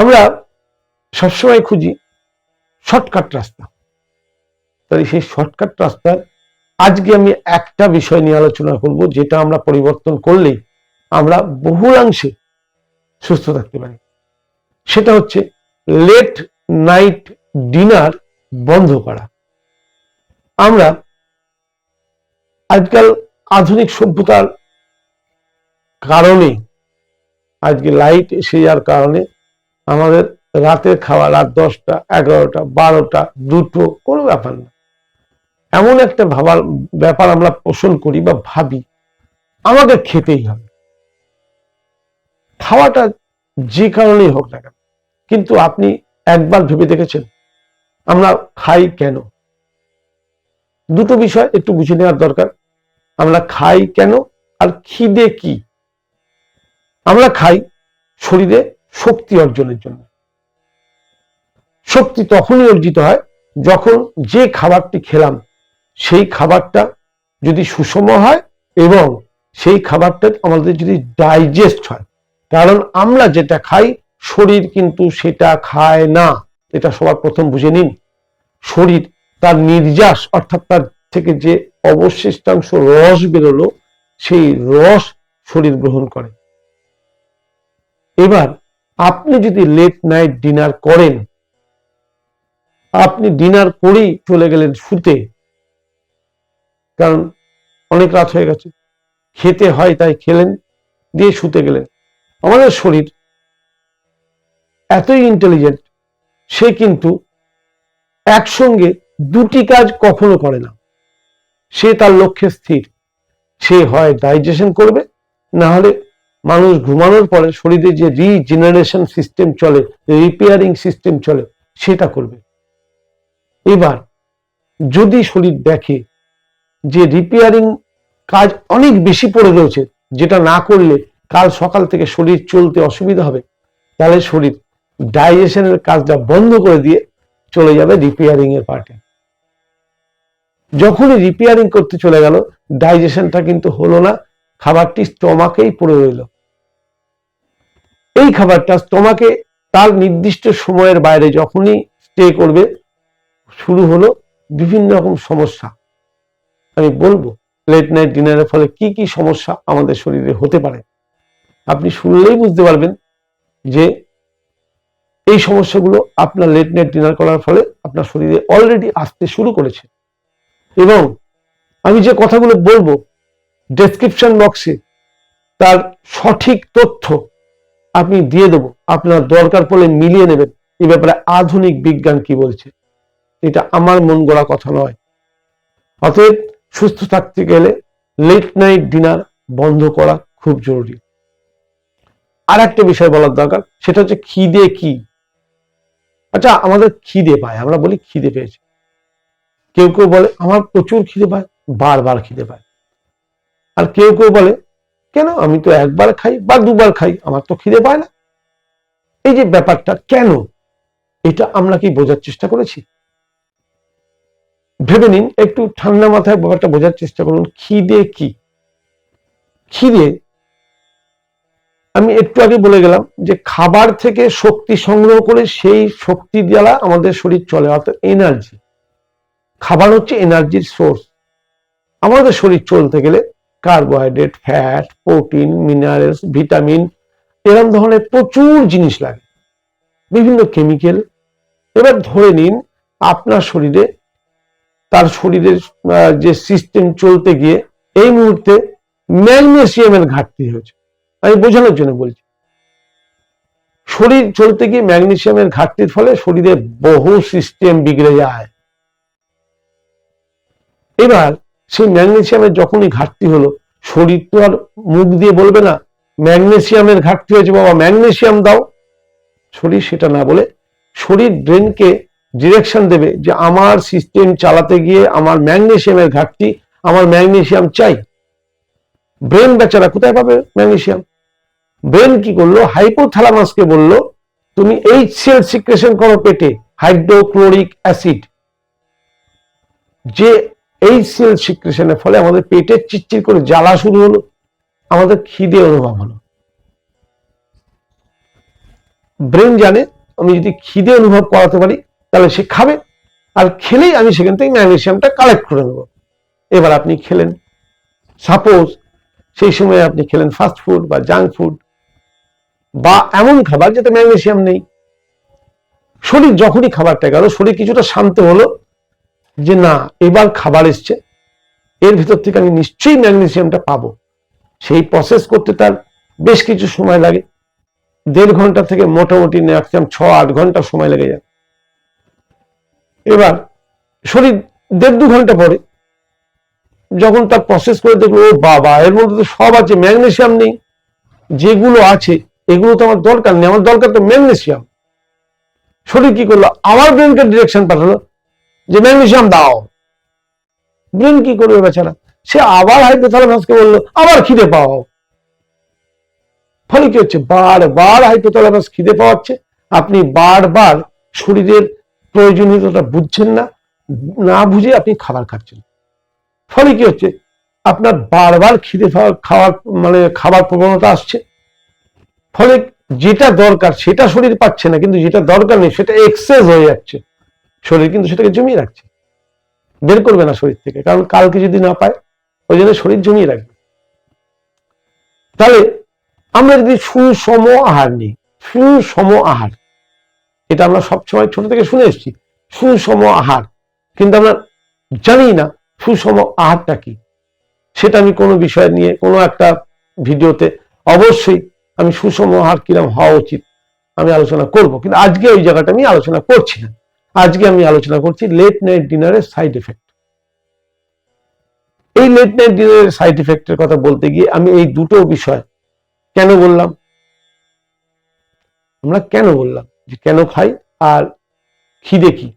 আমরা সবসময় খুঁজি শর্টকাট রাস্তা। তাই সেই শর্টকাট রাস্তায় আজকে আমি একটা বিষয় নিয়ে আলোচনা করব, যেটা আমরা পরিবর্তন করলেই আমরা বহুলাংশে সুস্থ থাকতে পারি। সেটা হচ্ছে লেট নাইট ডিনার বন্ধ করা। আমরা আজকাল আধুনিক সভ্যতার কারণে, আজকে লাইট এসে যাওয়ার কারণে আমাদের রাতের খাওয়া, রাত দশটা, এগারোটা, বারোটা, দুটো, কোনো ব্যাপার না। এমন একটা ভাবার ব্যাপার আমরা পোষণ করি বা ভাবি, আমাদের খেতেই হবে। খাওয়াটা যে কারণেই হোক না কেন, কিন্তু আপনি একবার ভেবে দেখেছেন আমরা খাই কেন? দুটো বিষয় একটু বুঝে নেওয়ার দরকার, আমরা খাই কেন আর খিদে কি? আমরা খাই শরীরে শক্তি অর্জনের জন্য। শক্তি তখনই অর্জিত হয় যখন যে খাবারটি খেলাম, সেই খাবারটা যদি সুষম হয় এবং সেই খাবারটা আমাদের যদি ডাইজেস্ট হয়। কারণ আমরা যেটা খাই, শরীর কিন্তু সেটা খায় না। এটা সবার প্রথম বুঝে নিন। শরীর তার নির্যাস অর্থাৎ তার থেকে যে অবশিষ্টাংশ রস বেরোলো, সেই রস শরীর গ্রহণ করে। এবার আপনি যদি লেট নাইট ডিনার করেন, আপনি ডিনার করেই চলে গেলেন শুতে। কারণ অনেক রাত হয়ে গেছে। খেতে হয় তাই খেলেন, দিয়ে শুতে গেলেন। আমাদের শরীর এতই ইন্টেলিজেন্ট সে কিন্তু একসঙ্গে দুটি কাজ কখনো করে না। সে তার লক্ষ্যে স্থির। সে হয় ডাইজেশন করবে, না হলে মানুষ ঘুমানোর পরে শরীরে যে রিজেনারেশন সিস্টেম চলে রিপেয়ারিং সিস্টেম চলে, সেটা করবে। এবার, যদি শরীর দেখে যে রিপেয়ারিং কাজ অনেক বেশি পড়ে রয়েছে, যেটা না করলে কাল সকাল থেকে শরীর চলতে অসুবিধা হবে, তাহলে শরীর ডাইজেশনের কাজটা বন্ধ করে দিয়ে চলে যাবে রিপেয়ারিং এর পার্টে যখনই রিপেয়ারিং করতে চলে গেল ডাইজেশনটা কিন্তু হলো না খাবারটি স্টমাকেই পড়ে রইল। এই খাবারটা স্টমাকে তার নির্দিষ্ট সময়ের বাইরে যখনই স্টে করবে, শুরু হলো বিভিন্ন রকম সমস্যা। আমি বলব লেট নাইট ডিনারের ফলে কি কি সমস্যা আমাদের শরীরে হতে পারে? আপনি শুনলেই বুঝতে পারবেন যে এই সমস্যাগুলো আপনার লেট নাইট ডিনার করার ফলে আপনার শরীরে অলরেডি আসতে শুরু করেছে। এবং আমি যে কথাগুলো বলব ডেসক্রিপশন বক্সে তার সঠিক তথ্য আপনি দিয়ে দেবো। আপনার দরকার পড়লে মিলিয়ে নেবেন। এই ব্যাপারে আধুনিক বিজ্ঞান কি বলছে? এটা আমার মন গড়া কথা নয়। অতএব সুস্থ থাকতে গেলে লেট নাইট ডিনার বন্ধ করা খুব জরুরি। আর একটা বিষয় বলার দরকার, সেটা হচ্ছে খিদে কি? আচ্ছা আমাদের খিদে পায়, আমরা বলি খিদে পেয়েছে। কেউ কেউ বলে, আমার প্রচুর খিদে পায়, বারবার খিদে পায়। আর কেউ কেউ বলে, কেন? আমি তো একবার খাই বা দুবার খাই, আমার তো খিদে পায় না। এই যে ব্যাপারটা, কেন? এটা আমরা কি বোঝার চেষ্টা করেছি? ভেবে নিন, একটু ঠান্ডা মাথায় ব্যাপারটা বোঝার চেষ্টা করুন, খিদে কি? খিদে, আমি একটু আগে বলে গেলাম যে খাবার থেকে শক্তি সংগ্রহ করে সেই শক্তি দ্বারা আমাদের শরীর চলে, অর্থাৎ এনার্জি খাবার হচ্ছে এনার্জির সোর্স আমাদের শরীর চলতে গেলে carbohydrate fat protein minerals vitamin এরকম ধরনের প্রচুর জিনিস লাগে। বিভিন্ন কেমিক্যাল এবার ধরে নিন, আপনার শরীরে, তার শরীরের যে সিস্টেম চলতে গিয়ে এই মুহূর্তে ম্যাগনেসিয়ামের ঘাটতি হয়েছে। আমি বোঝানোর জন্য বলছি। শরীর চলতে গিয়ে ম্যাগনেসিয়ামের ঘাটতির ফলে শরীরে বহু সিস্টেম বিগড়ে যায়। এবার সেই ম্যাগনেসিয়ামের যখনই ঘাটতি হলো, শরীর তো আর মুখ দিয়ে বলবে না ম্যাগনেসিয়ামের ঘাটতি হয়েছে বাবা ম্যাগনেসিয়াম দাও। শরীর সেটা না বলে শরীর ব্রেনকে ডিরেকশন দেবে যে আমার সিস্টেম চালাতে গিয়ে আমার ম্যাগনেসিয়ামের ঘাটতি, আমার ম্যাগনেসিয়াম চাই। ব্রেন বেচারা কোথায় পাবে ম্যাগনেসিয়াম ব্রেন কি করল? হাইপোথ্যালামাসকে বলল, তুমি এইচ সেল সিক্রেশন করো পেটে হাইড্রোক্লোরিক অ্যাসিড যে এই সেল সিক্রেশনের ফলে আমাদের পেটে চিচ্চির করে জ্বালা শুরু হলো। আমাদের খিদে অনুভব হলো। ব্রেন জানে আমি যদি খিদে অনুভব করাতে পারি, তাহলে সে খাবে। আর খেলেই আমি সেখান থেকে ম্যাগনেসিয়ামটা কালেক্ট করে নেব। এবার আপনি খেলেন। সাপোজ সেই সময় আপনি খেলেন ফাস্ট ফুড বা জাঙ্ক ফুড বা এমন খাবার যাতে ম্যাগনেশিয়াম নেই। শরীর যখনই খাবারটা গেল, শরীর কিছুটা শান্ত হলো। যে না, এবার খাবার এসছে, এর ভিতর থেকে আমি নিশ্চয়ই ম্যাগনেসিয়ামটা পাবো। সেই প্রসেস করতে তার বেশ কিছু সময় লাগে। দেড় ঘণ্টা থেকে মোটামুটি ম্যাক্সিমাম ছ, আট ঘণ্টা সময় লেগে যায়। এবার শরীর দেড় দু ঘণ্টা পরে যখন তার প্রসেস করে দেখল, ও বাবা, এর মধ্যে তো সব আছে, ম্যাগনেসিয়াম নেই। যেগুলো আছে, এগুলো তো আমার দরকার নেই, আমার দরকার তো ম্যাগনেসিয়াম। শরীর কি করল? আমার ব্রেনকে ডিরেকশন পাঠালো যে ম্যাগনেসিয়াম দাও। ব্রেন কি করবে বেচারা? সে আবার হাইপোথ্যালামাসকে বলল, আবার খিদে পাও। ফলে কি হচ্ছে? বারবার হাইপোথ্যালামাস খিদে পাওয়াচ্ছে। আপনি বারবার শরীরের প্রয়োজনীয়তা বুঝছেন না না বুঝে আপনি খাবার খাচ্ছেন। ফলে কি হচ্ছে? আপনার বারবার খিদে খাওয়া- খাওয়ার মানে খাবার প্রবণতা আসছে। ফলে যেটা দরকার সেটা শরীর পাচ্ছে না, কিন্তু যেটা দরকার নেই সেটা এক্সেস হয়ে যাচ্ছে। শরীর কিন্তু সেটাকে জমিয়ে রাখছে। বের করবে না শরীর থেকে, কারণ কালকে যদি না পায়, ওই জন্য শরীর জমিয়ে রাখবে। তাহলে আমরা যদি সুষম আহার নিই, সুষম আহার, এটা আমরা সবসময় ছোট থেকে শুনে এসেছি, সুষম আহার। কিন্তু আমরা জানি না সুষম আহারটা কি। সেটা আমি কোনো বিষয় নিয়ে, কোনো একটা ভিডিওতে অবশ্যই আমি সুষম আহার কিরম হওয়া উচিত আমি আলোচনা করব। কিন্তু আজকে ওই জায়গাটা আমি আলোচনা করছি না। আজকে আমি আলোচনা করছি লেট নাইট ডিনারের সাইড এফেক্ট এই লেট নাইট ডিনারের সাইড এফেক্টের কথা বলতে গিয়ে আমি এই দুটো বিষয় কেন বললাম? আমরা কেন বললাম যে কেন খাই আর খিদে কি?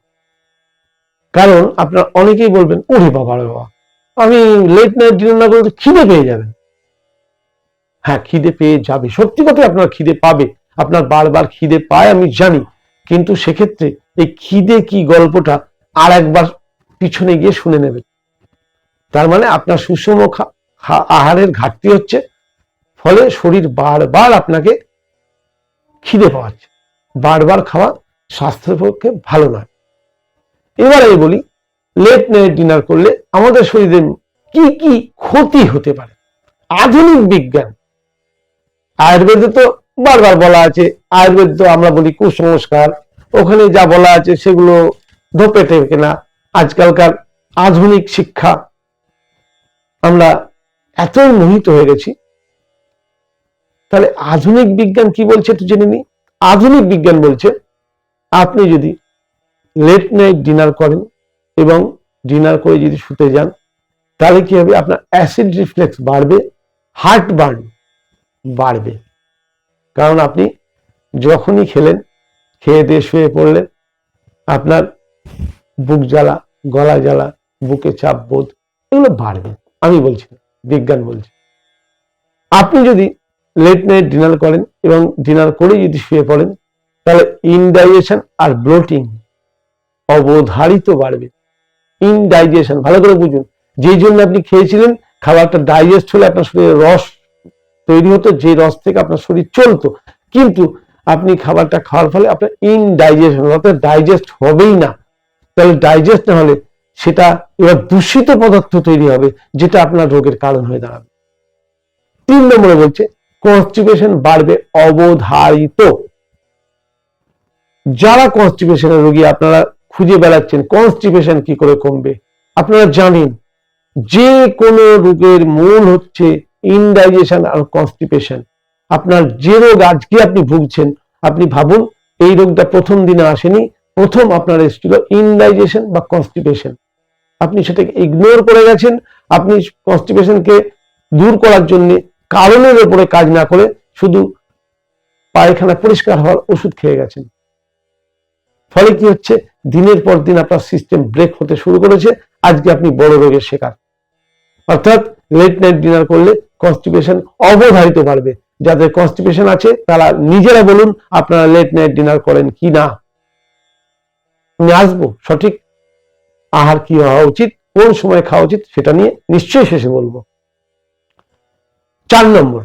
কারণ আপনারা অনেকেই বলবেন, ওরে বাবা রে বাবা, আমি লেট নাইট ডিনার না করলে খিদে পেয়ে যাবেন। হ্যাঁ খিদে পেয়ে যাবে। সত্যি কথা আপনার খিদে পাবে। আপনার বারবার খিদে পায়, আমি জানি। কিন্তু সেক্ষেত্রে এই খিদে কি গল্পটা আর একবার পিছনে গিয়ে শুনে নেবেন তার মানে আপনার সুষম আহারের ঘাটতি হচ্ছে, ফলে শরীর বারবার আপনাকে খিদে পাওয়াচ্ছে। বারবার খাওয়া স্বাস্থ্যের পক্ষে ভালো নয়। এবার আমি বলি লেট নাইট ডিনার করলে আমাদের শরীরে কি কি ক্ষতি হতে পারে? আধুনিক বিজ্ঞান। আয়ুর্বেদে তো বারবার বলা আছে, আয়ুর্বেদ তো আমরা বলি কুসংস্কার ওখানে যা বলা আছে সেগুলো ধোপে থেকে না আজকালকার আধুনিক শিক্ষা। আমরা এত মোহিত হয়ে গেছি। তাহলে আধুনিক বিজ্ঞান কি বলছে একটু জেনে নিই। আধুনিক বিজ্ঞান বলছে, আপনি যদি লেট নাইট ডিনার করেন এবং ডিনার করে যদি শুতে যান, তাহলে কি হবে? আপনার অ্যাসিড রিফ্লেক্স বাড়বে হার্ট বার্ন বাড়বে। কারণ আপনি যখনই খেলেন খেয়ে দিয়ে শুয়ে পড়লেন আপনার বুক জ্বালা, গলা জ্বালা, বুকে চাপ বোধ এগুলো বাড়বে। আমি বলছি বিজ্ঞান বলছে। আপনি যদি লেট নাইট ডিনার করেন এবং ডিনার করে যদি শুয়ে পড়েন, তাহলে ইনডাইজেশন আর ব্লোটিং অবধারিত বাড়বে। ইনডাইজেশন ভালো করে বুঝুন। যেই জন্য আপনি খেয়েছিলেন, খাবারটা ডাইজেস্ট হলে আপনার শরীরে রস তৈরি হতো যে রস থেকে আপনার শরীর চলতো। কিন্তু আপনি খাবারটা খাওয়ার ফলে আপনার ইনডাইজেশন অর্থাৎ ডাইজেস্ট হবেই না। তাহলে ডাইজেস্ট না হলে সেটা এবার দূষিত পদার্থ তৈরি হবে, যেটা আপনার রোগের কারণ হয়ে দাঁড়াবে। তিন নম্বরে বলছে কনস্টিপেশন বাড়বে অবধারিত। যারা কনস্টিপেশনের রোগী আপনারা খুঁজে বেড়াচ্ছেন কনস্টিপেশন কি করে কমবে? আপনারা জানেন, যে কোনো রোগের মূল হচ্ছে ইনডাইজেশন আর কনস্টিপেশন আপনার যে রোগ আজকে আপনি ভুগছেন, আপনি ভাবুন, এই রোগটা প্রথম দিনে আসেনি, প্রথম আপনার এসেছিল ইনডাইজেশন বা কনস্টিপেশন আপনি সেটাকে ইগনোর করে গেছেন, আপনি কনস্টিপেশনকে দূর করার জন্য কারণের উপরে কাজ না করে শুধু পায়খানা পরিষ্কার হওয়ার ওষুধ খেয়ে গেছেন। ফলে কি হচ্ছে? দিনের পর দিন আপনার সিস্টেম ব্রেক হতে শুরু করেছে, আজকে আপনি বড় রোগের শিকার। অর্থাৎ লেট নাইট ডিনার করলে কনস্টিপেশন অবধারিত বাড়বে। যাদের কনস্টিপেশন আছে, তারা নিজেরা বলুন আপনারা লেট নাইট ডিনার করেন কি না আমি আসব, সঠিক আহার কি হওয়া উচিত, কোন সময় খাওয়া উচিত সেটা নিয়ে নিশ্চয়ই শেষে বলব। চার নম্বর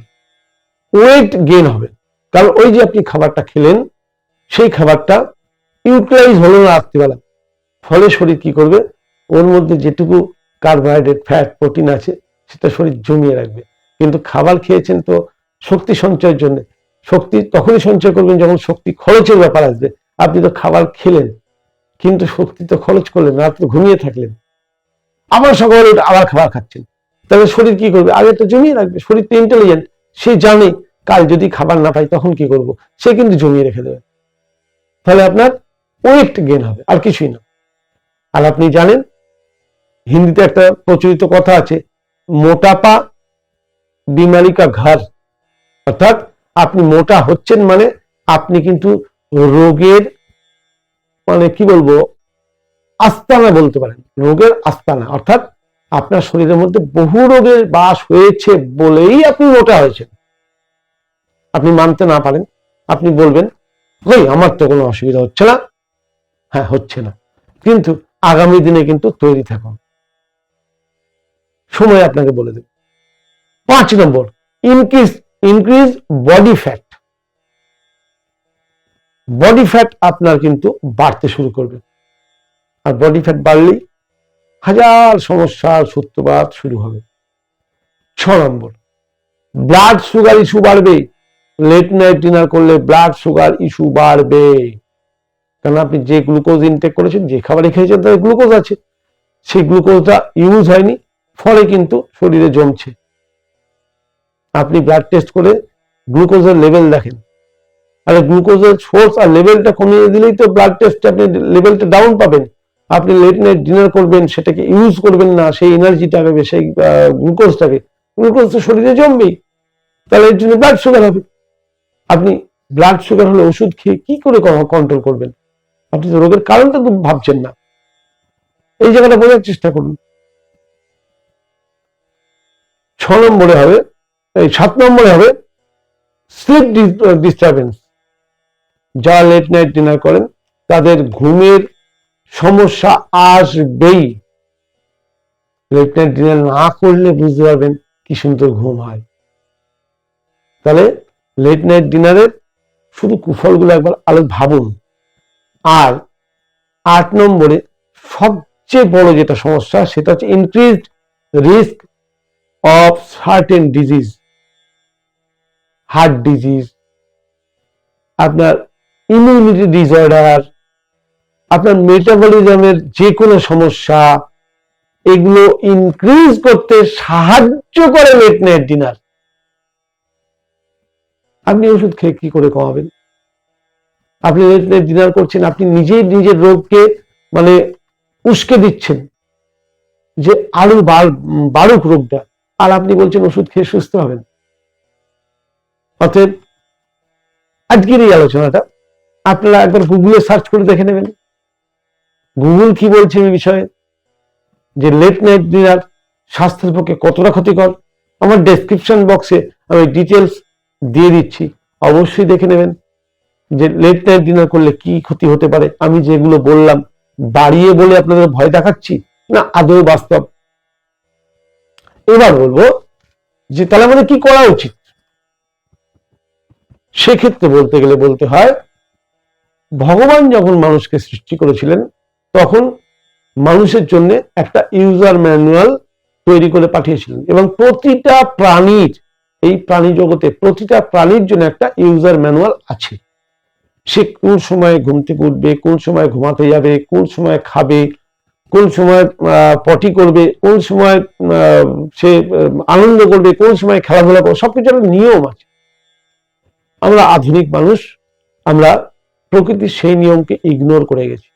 ওয়েট গেইন হবে। কারণ ওই যে আপনি খাবারটা খেলেন, সেই খাবারটা ইউটিলাইজ হলো না রাত্রিবেলা। ফলে শরীর কি করবে? ওর মধ্যে যেটুকু কার্বোহাইড্রেট ফ্যাট প্রোটিন আছে, সেটা শরীর জমিয়ে রাখবে। কিন্তু খাবার খেয়েছেন তো শক্তি সঞ্চয়ের জন্য। শক্তি তখনই সঞ্চয় করবেন যখন শক্তি খরচের ব্যাপার আসবে। আপনি তো খাবার খেলেন, কিন্তু শক্তি তো খরচ করলেন রাত্রে ঘুমিয়ে থাকলেন। আবার সকালে আবার খাবার খাচ্ছেন। তাহলে শরীর কি করবে? আগে তো জমিয়ে রাখবে। শরীর তো ইন্টেলিজেন্ট সে জানে কাল যদি খাবার না পাই তখন কি করব? সে কিন্তু জমিয়ে রেখে দেবে। তাহলে আপনার ওয়েট গেন হবে, আর কিছুই না। আর আপনি জানেন, হিন্দিতে একটা প্রচলিত কথা আছে, মোটাপা বিমারি কা ঘর। অর্থাৎ আপনি মোটা হচ্ছেন মানে আপনি কিন্তু রোগের মানে কি বলব, আস্তানা বলতে পারেন। রোগের আস্তানা, অর্থাৎ আপনার শরীরের মধ্যে বহু রোগের বাস হয়েছে বলেই আপনি মোটা হয়েছেন। আপনি মানতে না পারেন, আপনি বলবেন, ওই, আমার তো কোনো অসুবিধা হচ্ছে না। হ্যাঁ হচ্ছে না। কিন্তু আগামী দিনে কিন্তু তৈরি থাকুন। সময় আপনাকে বলে দেবে। পাঁচ নম্বর increase increase body fat body fat আপনার কিন্তু বাড়তে শুরু করবে। আর বডি ফ্যাট বাড়লেই হাজার সমস্যার সূত্রপাত শুরু হবে। ছ নম্বর ব্লাড সুগার ইস্যু বাড়বে। লেট নাইট ডিনার করলে ব্লাড সুগার ইস্যু বাড়বে। কারণ আপনি যে গ্লুকোজ ইনটেক করেছেন, যে খাবারে খেয়েছেন, তাতে গ্লুকোজ আছে। সেই গ্লুকোজটা ইউজ হয়নি, ফলে কিন্তু শরীরে জমছে। আপনি ব্লাড টেস্ট করে গ্লুকোজের লেভেল দেখেন। আর গ্লুকোজের সোর্স আর লেভেলটা কমিয়ে দিলেই তো ব্লাড টেস্টে আপনি লেভেলটা ডাউন পাবেন। আপনি লেট নাইট ডিনার করবেন, সেটাকে ইউজ করবেন না, সেই এনার্জিটাকে সেই গ্লুকোজটাকে গ্লুকোজ তো শরীরে জমবেই। তাহলে এর জন্য ব্লাড সুগার হবে। আপনি ব্লাড সুগার হলে ওষুধ খেয়ে কি করে কন্ট্রোল করবেন? আপনি তো রোগের কারণটা তো ভাবছেন না। এই জায়গাটা বোঝার চেষ্টা করুন। ছ নম্বরে হবে এই সাত নম্বরে হবে স্লিপ ডিস্টারবেন্স যারা লেট নাইট ডিনার করেন, তাদের ঘুমের সমস্যা আসবেই। লেট নাইট ডিনার না করলে বুঝতে পারবেন কি সুন্দর ঘুম হয়। তাহলে লেট নাইট ডিনারের শুধু কুফলগুলো একবার আলো ভাবুন। আর আট নম্বরে সবচেয়ে বড় যেটা সমস্যা, সেটা হচ্ছে increased risk of certain disease heart disease আপনার ইমিউনিটি ডিসঅর্ডার আপনার মেটাবলিজমের যে কোনো সমস্যা, এগুলো ইনক্রিজ করতে সাহায্য করে লেট নাইট ডিনার আপনি ওষুধ খেয়ে কি করে কমাবেন আপনি লেট নাইট ডিনার করছেন, আপনি নিজেই নিজের রোগকে মানে উস্কে দিচ্ছেন যে আরও বাড়ুক রোগটা। আর আপনি বলছেন ওষুধ খেয়ে সুস্থ হবেন। অতএব আজকের এই আলোচনাটা আপনারা একবার গুগলে সার্চ করে দেখে নেবেন। গুগল কি বলছে এই বিষয়ে? যে লেট নাইট ডিনার স্বাস্থ্যের পক্ষে কতটা ক্ষতিকর? আমার ডেসক্রিপশন বক্সে আমি ডিটেলস দিয়ে দিচ্ছি। অবশ্যই দেখে নেবেন যে লেট নাইট ডিনার করলে কি ক্ষতি হতে পারে। আমি যেগুলো বললাম, বাড়িয়ে বলে আপনাদের ভয় দেখাচ্ছি না আদৌ বাস্তব? এবার বলব যে তাহলে আমাদের কি করা উচিত? সেক্ষেত্রে বলতে গেলে বলতে হয়, ভগবান যখন মানুষকে সৃষ্টি করেছিলেন, তখন মানুষের জন্য একটা ইউজার ম্যানুয়াল তৈরি করে পাঠিয়েছিলেন এবং প্রতিটা প্রাণীর, এই প্রাণী জগতে প্রতিটা প্রাণীর জন্য একটা ইউজার ম্যানুয়াল আছে। সে কোন সময় ঘুম থেকে উঠবে, কোন সময় ঘুমাতে যাবে, কোন সময় খাবে, কোন সময় পটি করবে, কোন সময় সে আনন্দ করবে, কোন সময় খেলাধুলা করবে, সবকিছু একটা নিয়ম আছে। আমরা আধুনিক মানুষ, আমরা প্রকৃতির সেই নিয়মকে ইগনোর করে গেছি।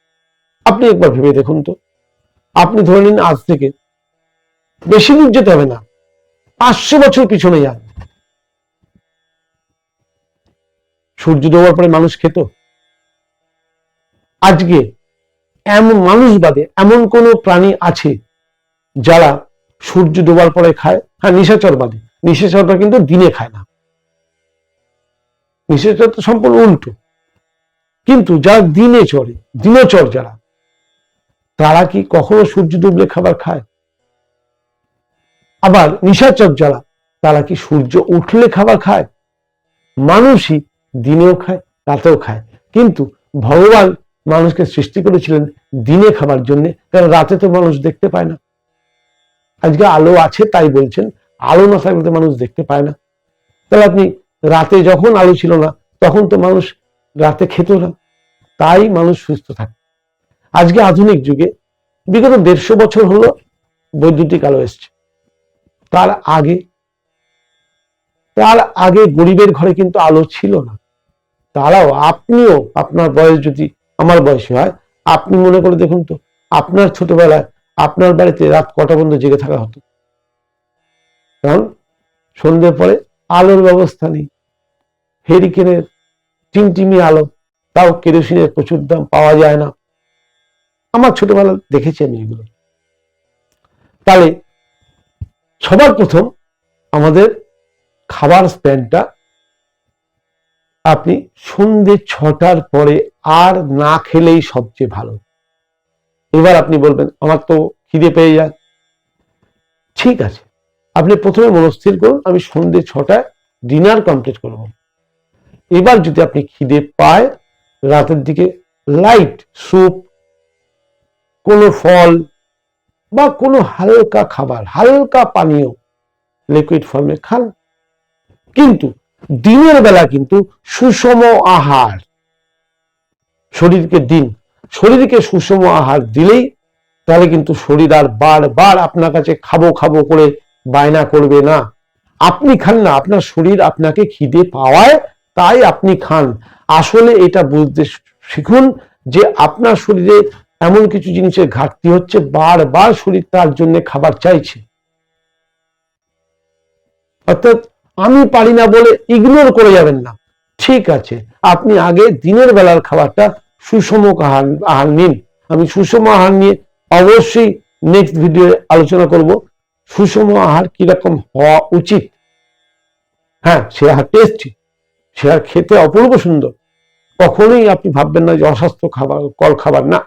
আপনি একবার ভেবে দেখুন তো। আপনি ধরে নিন আজ থেকে বেশি দূর যেতে হবে না। পাঁচশো বছর পিছনে যান। সূর্য দেওয়ার পরে মানুষ খেত। আজকে এমন মানুষ বাদে এমন কোন প্রাণী আছে যারা সূর্য ডোবার পরে খায় হ্যাঁ নিশাচর বাদে। নিশাচরটা কিন্তু দিনে খায় না। নিশাচর তো সম্পূর্ণ উল্টো। কিন্তু যারা দিনে চড়ে, দিনচর যারা, তারা কি কখনো সূর্য ডুবলে খাবার খায়? আবার নিশাচর যারা, তারা কি সূর্য উঠলে খাবার খায়? মানুষই দিনেও খায়, রাতেও খায়। কিন্তু ভগবান মানুষকে সৃষ্টি করেছিলেন দিনে খাবার জন্য, কারণ রাতে তো মানুষ দেখতে পায় না। আজকে আলো আছে তাই বলছেন, আলো না থাকলে তো মানুষ দেখতে পায় না। তাহলে আপনি রাতে যখন আলো ছিল না, তখন তো মানুষ রাতে খেত না। তাই মানুষ সুস্থ থাকে। আজকে আধুনিক যুগে, বিগত দেড়শো বছর হলো বৈদ্যুতিক আলো এসছে। তার আগে তার আগে গরিবের ঘরে কিন্তু আলো ছিল না। তারাও, আপনিও, আপনার বয়স যদি আমার বয়সে হয়, আপনি মনে করে দেখুন তো, আপনার ছোটবেলায় আপনার বাড়িতে রাত কটা পর্যন্ত জেগে থাকা হতো। কারণ সন্ধ্যের পরে আলোর ব্যবস্থা নেই। হেরিকেনের টিমটিমি আলো, তাও কেরোসিনের প্রচুর দাম পাওয়া যায় না। আমার ছোটবেলা দেখেছি আমি এগুলো। তাহলে সবার প্রথম আমাদের খাবার স্প্যানটা আপনি সন্ধে ছটার পরে আর না খেলেই সবচেয়ে ভালো। এবার আপনি বলবেন, আমার তো খিদে পেয়ে যায়। ঠিক আছে। আপনি প্রথমে মনস্থির করুন, আমি সন্ধে ছটায় ডিনার কমপ্লিট করব। এবার যদি আপনি খিদে পায়, রাতের দিকে লাইট স্যুপ কোনো ফল বা কোনো হালকা খাবার, হালকা পানীয় লিকুইড ফর্মে খান। কিন্তু দিনের বেলা কিন্তু সুষম আহার, শরীরকে দিন, শরীরকে সুষম আহার দিলেই তাহলে কিন্তু শরীর আর বারবার আপনার কাছে খাব খাব করে বায়না করবে না। আপনি খান না, আপনার শরীর আপনাকে খিদে পাওয়ায় তাই আপনি খান। আসলে এটা বুঝতে শিখুন যে আপনার শরীরে এমন কিছু জিনিসের ঘাটতি হচ্ছে, বারবার শরীর তার জন্য খাবার চাইছে। অর্থাৎ আমি পারি না বলে ইগনোর করে যাবেন না। ঠিক আছে, আপনি আগে দিনের বেলার খাবারটা সুষম আহার নিন। আমি সুষম আহার নিয়ে অবশ্যই নেক্সট ভিডিও আলোচনা করব। সুষম আহার কীরকম হওয়া উচিত? হ্যাঁ সে আহার টেস্টি সে আর খেতে অপূর্ব সুন্দর। কখনোই আপনি ভাববেন না যে অস্বাস্থ্য খাবার, কল খাবার না।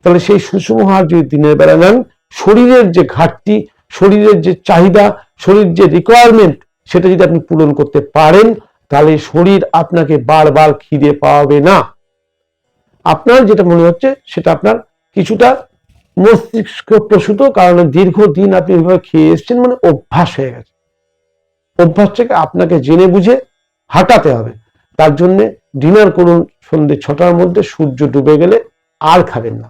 তাহলে সেই সুষম আহার যদি দিনের বেলা নেন, শরীরের যে ঘাটতি, শরীরের যে চাহিদা, শরীর যে রিকোয়ারমেন্ট সেটা যদি আপনি পূরণ করতে পারেন, তাহলে শরীর আপনাকে বারবার খিদে পাওয়াবে না। আপনার যেটা মনে হচ্ছে, সেটা আপনার কিছুটা মস্তিষ্ক প্রসূত, কারণ দীর্ঘদিন আপনি ওইভাবে খেয়ে এসছেন মানে অভ্যাস হয়ে গেছে। অভ্যাসটাকে আপনাকে জেনে বুঝে হাঁটাতে হবে। তার জন্য ডিনার করুন সন্ধ্যে ছটার মধ্যে, সূর্য ডুবে গেলে আর খাবেন না।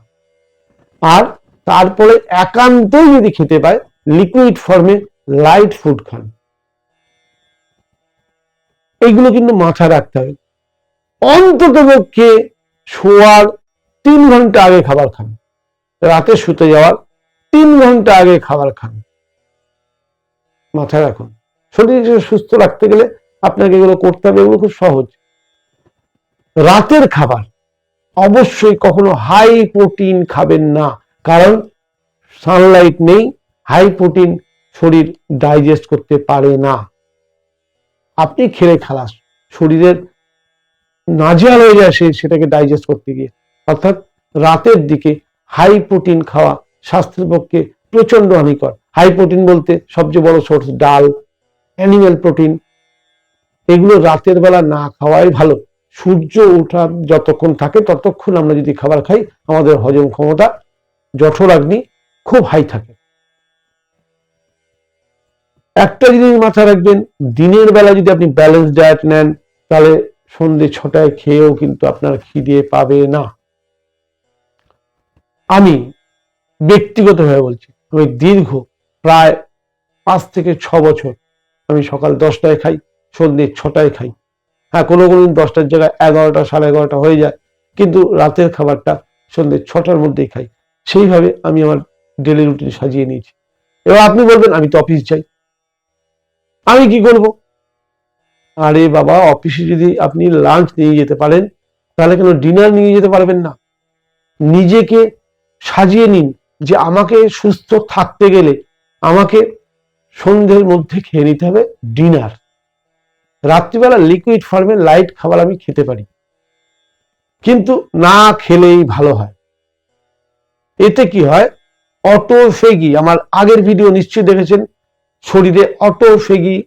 আর তারপরে একান্তই যদি খেতে পায় লিকুইড ফর্মে লাইট ফুড খান। এইগুলো কিন্তু মাথায় রাখতে হবে। অন্তত পক্ষে শোয়ার তিন ঘণ্টা আগে খাবার খান। রাতে শুতে যাওয়ার তিন ঘণ্টা আগে খাবার খান। মাথায় রাখুন, শরীরকে সুস্থ রাখতে গেলে আপনাকে এগুলো করতে হবে, এগুলো খুব সহজ। রাতের খাবার অবশ্যই কখনো হাই প্রোটিন খাবেন না, কারণ সানলাইট নেই হাই প্রোটিন শরীর ডাইজেস্ট করতে পারে না। আপনি খেলে খালাস, শরীরের নাজেহাল হয়ে যায় সেটাকে ডাইজেস্ট করতে গিয়ে। অর্থাৎ রাতের দিকে হাই প্রোটিন খাওয়া স্বাস্থ্যের পক্ষে প্রচণ্ড হানিকর। হাই প্রোটিন বলতে সবচেয়ে বড় সোর্স ডাল অ্যানিমেল প্রোটিন এগুলো রাতের বেলা না খাওয়াই ভালো। সূর্য ওঠা যতক্ষণ থাকে ততক্ষণ আমরা যদি খাবার খাই, আমাদের হজম ক্ষমতা জঠরাগ্নি খুব হাই থাকে। একটা জিনিস মাথায় রাখবেন, দিনের বেলা যদি আপনি ব্যালেন্স ডায়েট নেন, তাহলে সন্ধে ছটায় খেয়েও কিন্তু আপনার খিদে পাবে না। আমি ব্যক্তিগতভাবে বলছি, আমি দীর্ঘ প্রায় পাঁচ থেকে ছ বছর আমি সকাল দশটায় খাই, সন্ধ্যে ছটায় খাই। হ্যাঁ কোনো কোনো দিন দশটার জায়গায় এগারোটা, সাড়ে এগারোটা হয়ে যায়, কিন্তু রাতের খাবারটা সন্ধ্যে ছটার মধ্যেই খাই। সেইভাবে আমি আমার ডেলি রুটিন সাজিয়ে নিয়েছি। এবার আপনি বলবেন, আমি তো অফিস যাই। আমি কি করব? আরে বাবা, অফিসে যদি আপনি লাঞ্চ নিয়ে যেতে পারেন, তাহলে কেন ডিনার নিয়ে যেতে পারবেন না? নিজেকে সাজিয়ে নিন যে আমাকে সুস্থ থাকতে গেলে আমাকে সন্ধ্যের মধ্যে খেয়ে নিতে হবে ডিনার। রাত্রিবেলা লিকুইড ফর্মে লাইট খাবার আমি খেতে পারি। কিন্তু না খেলেই ভালো হয়। এতে কি হয়? অটোফেগি, আমার আগের ভিডিও নিশ্চয়ই দেখেছেন, শরীরে অটোফেগি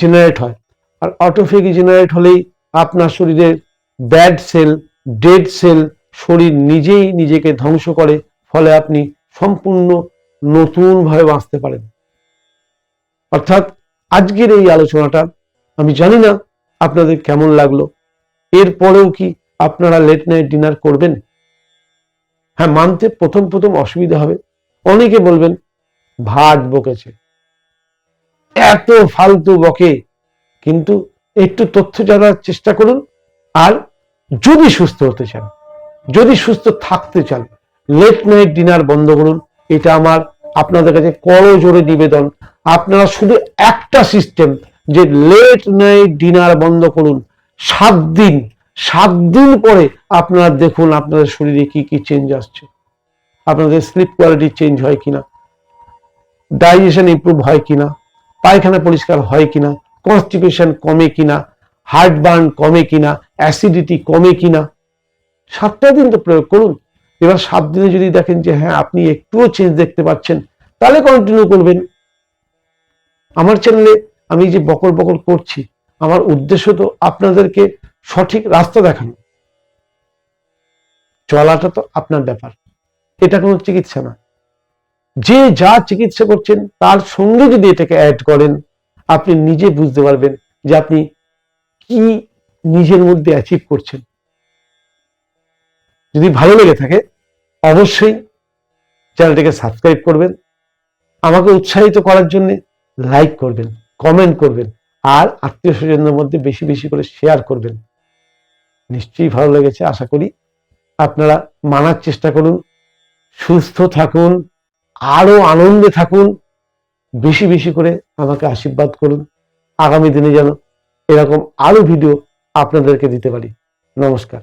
জেনারেট হয়। আর অটোফেগি জেনারেট হলেই আপনার শরীরে ব্যাড সেল ডেড সেল শরীর নিজেই নিজেকে ধ্বংস করে। ফলে আপনি সম্পূর্ণ নতুন ভাবে বাঁচতে পারেন। অর্থাৎ আজকের এই আলোচনাটা, আমি জানি না আপনাদের কেমন লাগল। এরপরেও কি আপনারা লেট নাইট ডিনার করবেন? হ্যাঁ মানতে প্রথম প্রথম অসুবিধা হবে। অনেকে বলবেন ভাট বকেছে। এত ফালতু বকে। কিন্তু একটু তথ্য জানার চেষ্টা করুন। আর যদি সুস্থ হতে চান, যদি সুস্থ থাকতে চান লেট নাইট ডিনার বন্ধ করুন। এটা আমার আপনাদের কাছে করো জোরে নিবেদন। আপনারা শুধু একটা সিস্টেম যে লেট নাইট ডিনার বন্ধ করুন। সাত দিন সাত দিন পরে আপনারা দেখুন আপনাদের শরীরে কি কি চেঞ্জ আসছে। আপনাদের স্লিপ কোয়ালিটি চেঞ্জ হয় কিনা। ডাইজেশন ইমপ্রুভ হয় কিনা। পায়খানা পরিষ্কার হয় কিনা। কনস্টিপেশন কমে কিনা। হার্ট বার্ন কমে কিনা। অ্যাসিডিটি কমে কিনা। সাতটা দিন তো প্রয়োগ করুন। এবার সাত দিনে যদি দেখেন যে হ্যাঁ আপনি একটুও চেঞ্জ দেখতে পাচ্ছেন, তাহলে কন্টিনিউ করবেন। আমার চ্যানেলে আমি যে বকর বকর করছি, আমার উদ্দেশ্য তো আপনাদেরকে সঠিক রাস্তা দেখানো। চলাটা তো আপনার ব্যাপার। এটা কোনো চিকিৎসা না। যে যা চিকিৎসা করছেন, তার সঙ্গে যদি এটাকে অ্যাড করেন, আপনি নিজে বুঝতে পারবেন যে আপনি কি নিজের মধ্যে অ্যাচিভ করছেন। যদি ভালো লেগে থাকে অবশ্যই চ্যানেলটিকে সাবস্ক্রাইব করবেন। আমাকে উৎসাহিত করার জন্য লাইক করবেন কমেন্ট করবেন, আর আত্মীয় স্বজনদের মধ্যে বেশি বেশি করে শেয়ার করবেন। নিশ্চয়ই ভালো লেগেছে, আশা করি আপনারা মানার চেষ্টা করুন, সুস্থ থাকুন আরও আনন্দে থাকুন, বেশি বেশি করে আমাকে আশীর্বাদ করুন। আগামী দিনে যেন এরকম আরও ভিডিও আপনাদেরকে দিতে পারি। নমস্কার।